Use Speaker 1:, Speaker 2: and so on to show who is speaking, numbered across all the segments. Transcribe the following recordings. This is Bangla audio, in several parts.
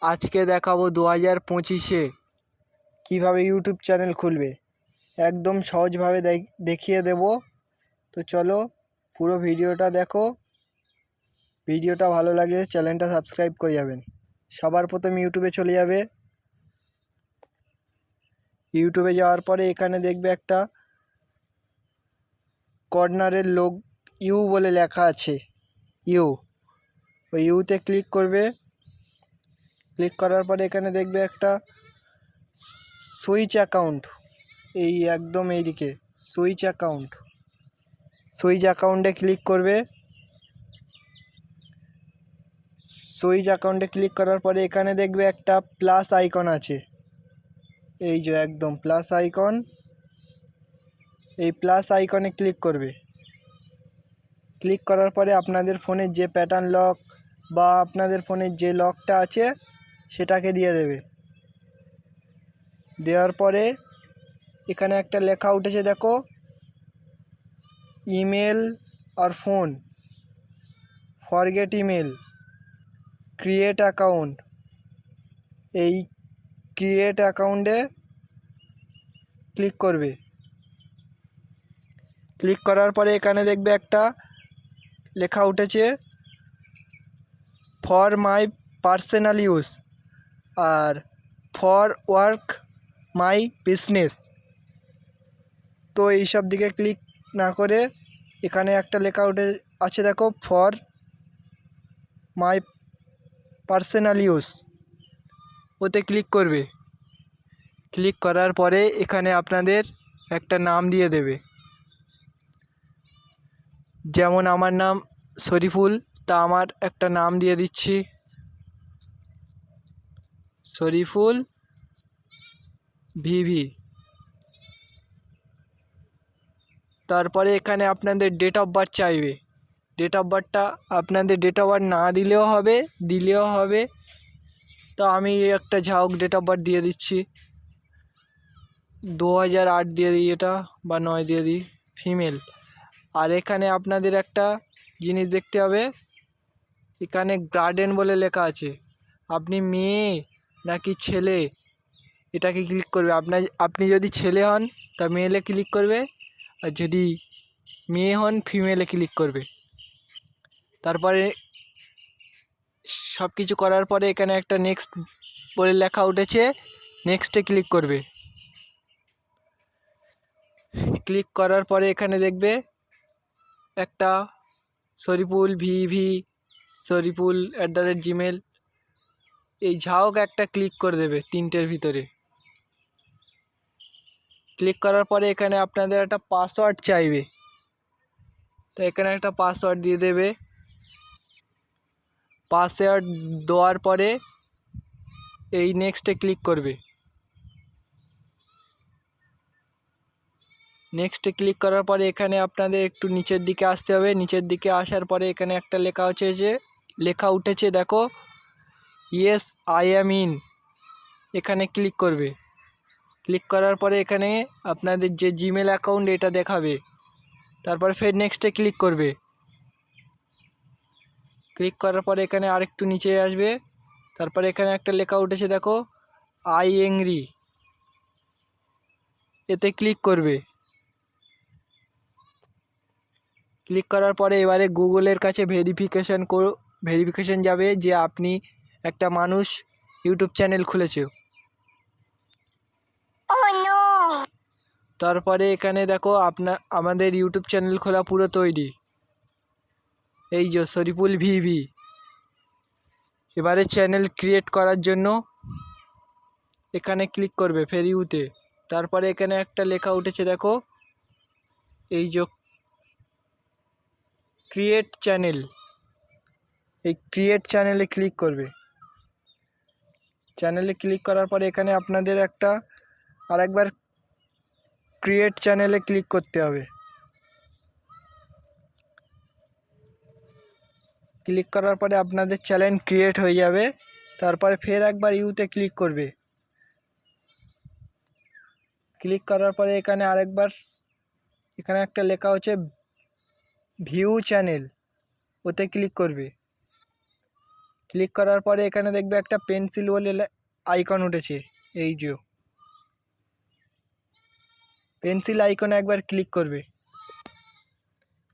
Speaker 1: আজকে দেখাবো দু হাজার পঁচিশে। কীভাবে ইউটিউব চ্যানেল খুলবে? একদম সহজভাবে দেখ- দেখিয়ে দেব। তো চলো, পুরো ভিডিওটা দেখো। ভিডিওটা ভালো লাগলে চ্যানেলটা সাবস্ক্রাইব করে যাবেন। সবার প্রথম ইউটিউবে চলে যাবে। ইউটিউবে যাওয়ার পরে এখানে দেখবে একটা কর্নারের লোক ইউ বলে লেখা আছে। ইউ। ওই ইউতে ক্লিক করবে। ক্লিক করার পরে এখানে দেখবে একটা সুইচ অ্যাকাউন্ট। এই একদম এইদিকে, সুইচ অ্যাকাউন্ট। সুইচ অ্যাকাউন্টে ক্লিক করবে। সুইচ অ্যাকাউন্টে ক্লিক করার পরে এখানে দেখবে একটা প্লাস আইকন আছে। এই যে একদম প্লাস আইকন। এই প্লাস আইকনে ক্লিক করবে। ক্লিক করার পরে আপনাদের ফোনের যে প্যাটার্ন লক বা আপনাদের ফোনের যে লকটা আছে সেটাকে দিয়ে দেবে। দেওয়ার পরে এখানে একটা লেখা উঠেছে, দেখো, ইমেল আর phone. Forget email. Create account. এই ক্রিয়েট অ্যাকাউন্টে ক্লিক করবে। ক্লিক করার পরে এখানে দেখবে একটা লেখা উঠেছে, ফর মাই পার্সোনাল ইউজ। আর ফর ওয়ার্ক মাই বিজনেস তো এইসব দিকে ক্লিক না করে এখানে একটা লেখা উঠে আছে দেখো ফর মাই পার্সোনাল ইউজ ওতে ক্লিক করবে। ক্লিক করার পরে এখানে আপনাদের একটা নাম দিয়ে দেবে। যেমন আমার নাম শরীফুল, তা আমার একটা নাম দিয়ে দিচ্ছি। Shariful V V. তারপরে এখানে আপনাদের ডেট অফ বার্থ চাইবে। ডেট অফ বার্থটা আপনাদের ডেট অফ বার্থ না দিলেও হবে দিলেও হবে। তো আমি একটা ঝাউক ডেট অফ বার্থ দিয়ে দিচ্ছি। দু হাজার আট দিয়ে দিই এটা বা নয় দিয়ে দিই ফিমেল আর এখানে আপনাদের একটা জিনিস দেখতে হবে। এখানে গার্ডেন বলে লেখা আছে। আপনি মেয়ে নাকি ছেলে? এটাকে ক্লিক করবে। আপনার, আপনি যদি ছেলে হন, তা মেলে ক্লিক করবে। আর যদি মেয়ে হন ফিমেলে ক্লিক করবে। তারপরে সব কিছু করার পরে এখানে একটা নেক্সট বলে লেখা উঠেছে নেক্সটে ক্লিক করবে। ক্লিক করার পরে এখানে দেখবে, একটা Shariful V V Shariful at the rate Gmail এই ঝাওক একটা ক্লিক করে দেবে তিনটের ভিতরে। ক্লিক করার পরে এখানে আপনাদের একটা পাসওয়ার্ড চাইবে। তো এখানে একটা পাসওয়ার্ড দিয়ে দেবে। পাসওয়ার্ড দেওয়ার পরে এই নেক্সটে ক্লিক করবে। নেক্সটে ক্লিক করার পরে এখানে আপনাদের একটু নিচের দিকে আসতে হবে। নিচের দিকে আসার পরে এখানে একটা লেখা হচ্ছে যে, লেখা উঠেছে, দেখো ইয়েস আই অ্যাম ইন এখানে ক্লিক করবে। ক্লিক করার পরে এখানে আপনাদের যে জিমেল অ্যাকাউন্ট এটা দেখাবে। তারপর ফের নেক্সটে ক্লিক করবে। ক্লিক করার পরে এখানে আরেকটু নিচে আসবে। তারপরে এখানে একটা লেখা উঠেছে, দেখো আই এংরি এতে ক্লিক করবে। ক্লিক করার পরে এবারে গুগলের কাছে ভেরিফিকেশান ভেরিফিকেশান যাবে যে আপনি একটা মানুষ ইউটিউব চ্যানেল খুলেছে। তারপরে এখানে দেখো আপনা আমাদের ইউটিউব চ্যানেল খোলা পুরো তৈরি। এই যে শরীফুল ভিভি। এবারে চ্যানেল ক্রিয়েট করার জন্য এখানে ক্লিক করবে ফেরিউতে তারপরে এখানে একটা লেখা উঠেছে দেখো। এই যে ক্রিয়েট চ্যানেল এই ক্রিয়েট চ্যানেলে ক্লিক করবে। চ্যানেলে ক্লিক করার পরে এখানে আপনাদের একটা আর একবার ক্রিয়েট চ্যানেলে ক্লিক করতে হবে। ক্লিক করার পরে আপনাদের চ্যানেল ক্রিয়েট হয়ে যাবে, তারপরে ফের একবার ইউতে ক্লিক করবে। ক্লিক করার পরে এখানে আরেকবার, এখানে একটা লেখা হচ্ছে ভিউ চ্যানেল ওতে ক্লিক করবে। ক্লিক করার পরে এখানে দেখবে একটা পেন্সিল বলে আইকন উঠেছে, এই যে। পেন্সিল আইকনে একবার ক্লিক করবে।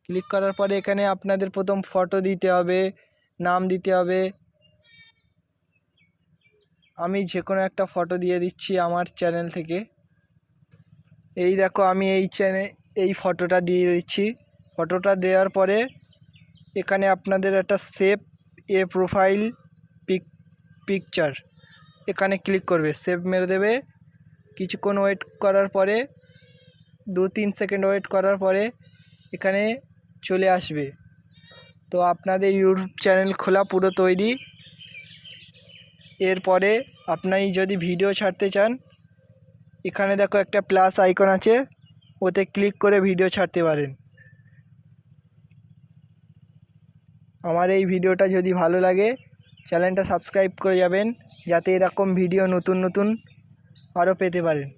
Speaker 1: ক্লিক করার পরে এখানে আপনাদের প্রথম ফটো দিতে হবে, নাম দিতে হবে। আমি যে কোনো একটা ফটো দিয়ে দিচ্ছি আমার চ্যানেল থেকে। এই দেখো, আমি এই চ্যানে এই ফটোটা দিয়ে দিচ্ছি। ফটোটা দেওয়ার পরে এখানে আপনাদের একটা save a profile pic, picture. এখানে ক্লিক করবে, সেভ মেরে দেবে। কিছুক্ষণ ওয়েট করার পরে, দু তিন সেকেন্ড ওয়েট করার পরে এখানে চলে আসবে। তো আপনাদের ইউটিউব চ্যানেল খোলা, পুরো তৈরি। এরপরে আপনি যদি ভিডিও ছাড়তে চান, এখানে দেখো একটা প্লাস আইকন আছে, ওতে ক্লিক করে ভিডিও ছাড়তে পারেন। আমার এই ভিডিওটা যদি ভালো লাগে, চ্যানেলটা সাবস্ক্রাইব করে যাবেন, যাতে এরকম ভিডিও নতুন নতুন আরও পেতে পারেন।